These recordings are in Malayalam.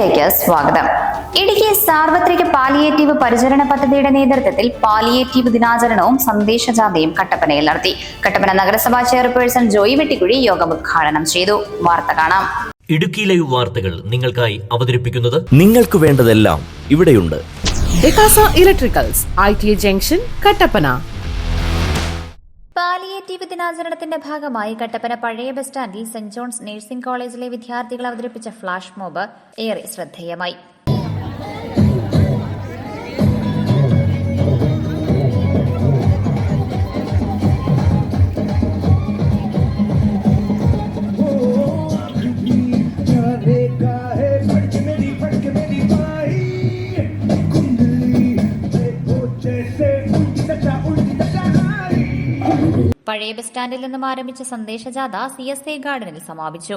ഇടുക്കിയിലേക്ക് സ്വാഗതം. ഇടുക്കി സാർവത്രിക പാലിയേറ്റീവ് പരിചരണ പദ്ധതിയുടെ നേതൃത്വത്തിൽ പാലിയേറ്റീവ് ദിനാചരണവും സന്ദേശജാഥയും കട്ടപ്പനയിൽ നടത്തി. കട്ടപ്പന നഗരസഭാ ചെയർപേഴ്സൺ ജോയി വെട്ടിക്കുഴി യോഗം ഉദ്ഘാടനം ചെയ്തു. വാർത്ത കാണാം. ഇടുക്കി ലൈവ് വാർത്തകൾ നിങ്ങൾക്കായി അവതരിപ്പിക്കുന്നത് നിങ്ങൾക്ക് വേണ്ടതെല്ലാം ഇവിടെയുണ്ട്. Electricals I T junction Kattappana palliative ദിനാചരണത്തിന്റെ ഭാഗമായി കട്ടപ്പന പഴയ ബസ് സ്റ്റാൻഡിൽ സെന്റ് ജോൺസ് നഴ്സിംഗ് കോളേജിലെ വിദ്യാർത്ഥികൾ അവതരിപ്പിച്ച ഫ്ലാഷ് മോബ് ഏറെ ശ്രദ്ധേയമായി. പഴയ ബസ് സ്റ്റാൻഡിൽ നിന്നും ആരംഭിച്ച സന്ദേശജാഥ സി എസ് ഐ ഗാർഡനിൽ സമാപിച്ചു.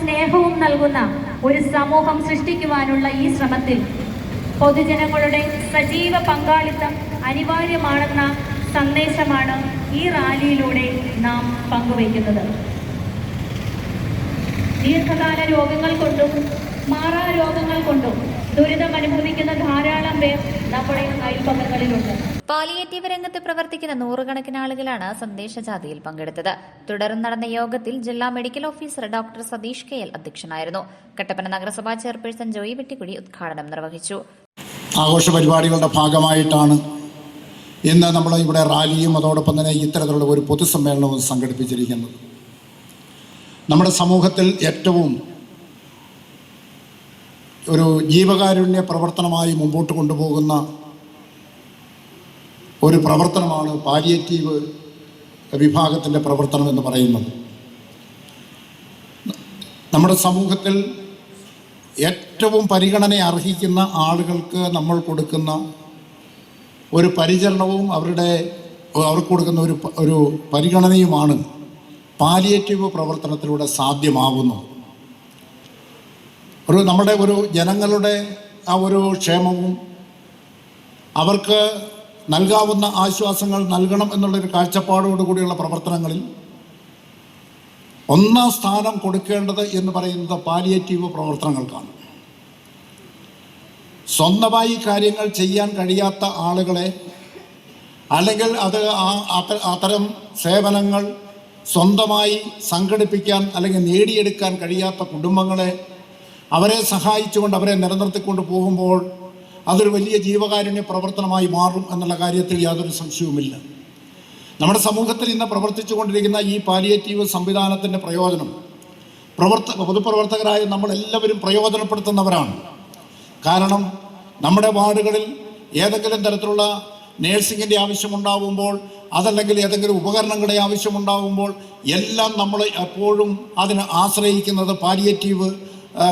സ്നേഹവും നൽകുന്ന ഒരു സമൂഹം സൃഷ്ടിക്കുവാനുള്ള ഈ ശ്രമത്തിൽ പൊതുജനങ്ങളുടെ സജീവ പങ്കാളിത്തം അനിവാര്യമാണെന്ന സന്ദേശമാണ് ഈ റാലിയിലൂടെ നാം പങ്കുവയ്ക്കുന്നത്. ദീർഘകാല രോഗങ്ങൾ കൊണ്ടും മാറാ രോഗങ്ങൾ കൊണ്ടും ദുരിതം അനുഭവിക്കുന്ന ധാരാളം പേർ നമ്മുടെ അയൽപ്പക്കങ്ങളിലുണ്ട് പാലിയേറ്റീവ് രംഗത്ത് പ്രവർത്തിക്കുന്ന നൂറുകണക്കിന് ആളുകളാണ് സന്ദേശജാഥയിൽ പങ്കെടുത്തത്. തുടർന്ന് നടന്ന യോഗത്തിൽ ജില്ലാ medical officer doctor Satheesh K L അധ്യക്ഷനായിരുന്നു. കട്ടപ്പന നഗരസഭാ ചെയർപേഴ്സൺ ജോയി വെട്ടിക്കുടി ഉദ്ഘാടനം നിർവഹിച്ചു. ആഘോഷ പരിപാടികളുടെ ഭാഗമായിട്ടാണ് ഇന്ന് നമ്മൾ ഇവിടെ റാലിയും അതോടൊപ്പം തന്നെ ഇത്തരത്തിലുള്ള ഒരു പൊതുസമ്മേളനവും സംഘടിപ്പിച്ചിരിക്കുന്നത്. നമ്മുടെ സമൂഹത്തിൽ ഏറ്റവും ഒരു ജീവകാരുണ്യ പ്രവർത്തനമായി മുമ്പോട്ട് കൊണ്ടുപോകുന്ന ഒരു പ്രവർത്തനമാണ് പാലിയേറ്റീവ് വിഭാഗത്തിന്റെ പ്രവർത്തനം എന്ന് പറയുന്നത്. നമ്മുടെ സമൂഹത്തിൽ ഏറ്റവും പരിഗണന അർഹിക്കുന്ന ആളുകൾക്ക് നമ്മൾ കൊടുക്കുന്ന ഒരു പരിചരണവും അവരുടെ അവർക്ക് കൊടുക്കുന്ന ഒരു ഒരു പരിഗണനയുമാണ് പാലിയേറ്റീവ് പ്രവർത്തനത്തിലൂടെ സാധ്യമാകുന്നത് ഒരു നമ്മുടെ ഒരു ജനങ്ങളുടെ ആ ഒരു ക്ഷേമവും അവർക്ക് നൽകാവുന്ന ആശ്വാസങ്ങൾ നൽകണം എന്നുള്ളൊരു കാഴ്ചപ്പാടോടു കൂടിയുള്ള പ്രവർത്തനങ്ങളിൽ ഒന്നാം സ്ഥാനം കൊടുക്കേണ്ടത് എന്ന് പറയുന്നത് പാലിയേറ്റീവ് പ്രവർത്തനങ്ങൾക്കാണ്. സ്വന്തമായി കാര്യങ്ങൾ ചെയ്യാൻ കഴിയാത്ത ആളുകളെ അല്ലെങ്കിൽ അത് അത്തരം സേവനങ്ങൾ സ്വന്തമായി സംഘടിപ്പിക്കാൻ അല്ലെങ്കിൽ നേടിയെടുക്കാൻ കഴിയാത്ത കുടുംബങ്ങളെ അവരെ സഹായിച്ചുകൊണ്ട് അവരെ നിലനിർത്തിക്കൊണ്ട് പോകുമ്പോൾ അതൊരു വലിയ ജീവകാരുണ്യ പ്രവർത്തനമായി മാറും എന്നുള്ള കാര്യത്തിൽ യാതൊരു സംശയവുമില്ല. നമ്മുടെ സമൂഹത്തിൽ ഇന്ന് പ്രവർത്തിച്ചു കൊണ്ടിരിക്കുന്ന ഈ പാലിയേറ്റീവ് സംവിധാനത്തിന്റെ പ്രയോജനം പ്രവർത്ത പൊതുപ്രവർത്തകരായ നമ്മളെല്ലാവരും പ്രയോജനപ്പെടുത്തുന്നവരാണ്. കാരണം നമ്മുടെ വാർഡുകളിൽ ഏതെങ്കിലും തരത്തിലുള്ള നേഴ്സിങ്ങിന്റെ ആവശ്യമുണ്ടാവുമ്പോൾ അതല്ലെങ്കിൽ ഏതെങ്കിലും ഉപകരണങ്ങളുടെ ആവശ്യമുണ്ടാവുമ്പോൾ എല്ലാം നമ്മൾ എപ്പോഴും അതിനെ ആശ്രയിക്കുന്നത് പാലിയേറ്റീവ്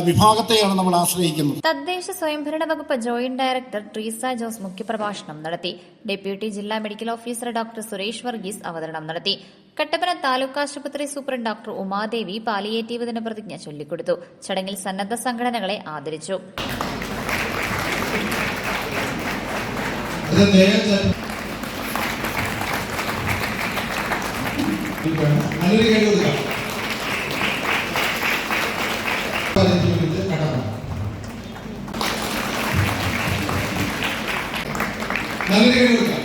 വിഭാഗത്തെയാണ് നമ്മൾ ആശ്രയിക്കുന്നത്. തദ്ദേശ സ്വയംഭരണ വകുപ്പ് ജോയിന്റ് ഡയറക്ടർ ട്രീസ ജോസ് മുഖ്യപ്രഭാഷണം നടത്തി. ഡെപ്യൂട്ടി ജില്ലാ medical officer doctor Suresh Varghese അവതരണം നടത്തി. കട്ടപ്പന താലൂക്ക് ആശുപത്രി സൂപ്രണ്ട് ഡോക്ടർ ഉമാദേവി പാലിയേറ്റീവ് ദിന പ്രതിജ്ഞ ചൊല്ലിക്കൊടുത്തു. ചടങ്ങിൽ സന്നദ്ധ സംഘടനകളെ ആദരിച്ചു. നല്ലൊരു കൈ പതിനഞ്ച് കടന്നു നല്ലൊരു കൈ കൊടുക്കാം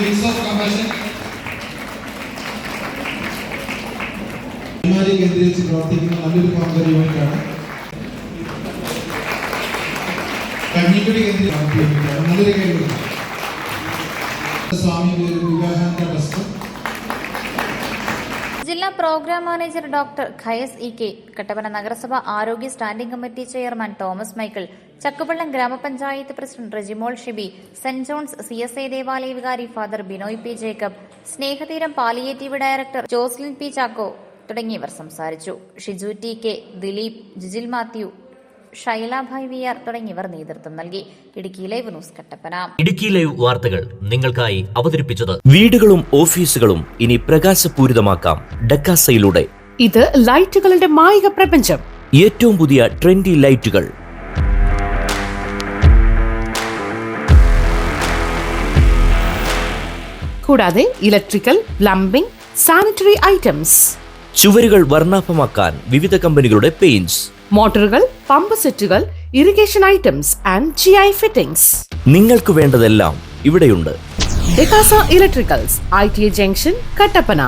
വിങ്സ് കേന്ദ്രീകരിച്ച് പ്രവർത്തിക്കുന്ന നല്ലൊരു കോൺഗ്രസ് യൂണിറ്റാണ് കഞ്ഞിക്കുടി കേന്ദ്രീകരിച്ച് നല്ലൊരു കൈ കൊടുക്കാം Swami Vivekananda program manager doctor Khayas E K Kattappana നഗരസഭ ആരോഗ്യ standing committee chairman Thomas Michael Chakkupallam ഗ്രാമപഞ്ചായത്ത് president Rejimol Shibi saint John's C S I ദേവാലയ വികാരി father Binoy P Jacob Snehatheeram palliative director Joslin P Chacko തുടങ്ങിയവർ സംസാരിച്ചു. Shiju T K Dileep Jijil Mathew Shylabhai V R തുടങ്ങിയവർ നേതൃത്വം നൽകി. Idukki live news Kattappana. Idukki live വാർത്തകൾ നിങ്ങൾക്കായി അവതരിപ്പിച്ചത് വീടുകളും ഓഫീസുകളും ഇനി പ്രകാശപൂരിതമാക്കാം. ഡക്കാസയിലൂടെ. ഇത് ലൈറ്റുകളുടെ മായിക പ്രപഞ്ചം. ഏറ്റവും പുതിയ ട്രെൻഡി ലൈറ്റുകൾ. കൂടാതെ ഇലക്ട്രിക്കൽ പ്ലംബിംഗ് സാനിറ്ററി ഐറ്റംസ്. ചുവരുകൾ വർണാഭമാക്കാൻ വിവിധ കമ്പനികളുടെ പെയിന്റ്സ്. മോട്ടോറുകൾ പമ്പ് സെറ്റുകൾ irrigation items and G I fittings നിങ്ങൾക്ക് വേണ്ടതെല്ലാം ഇവിടെയുണ്ട്. Dekkasa electricals I T junction Kattappana.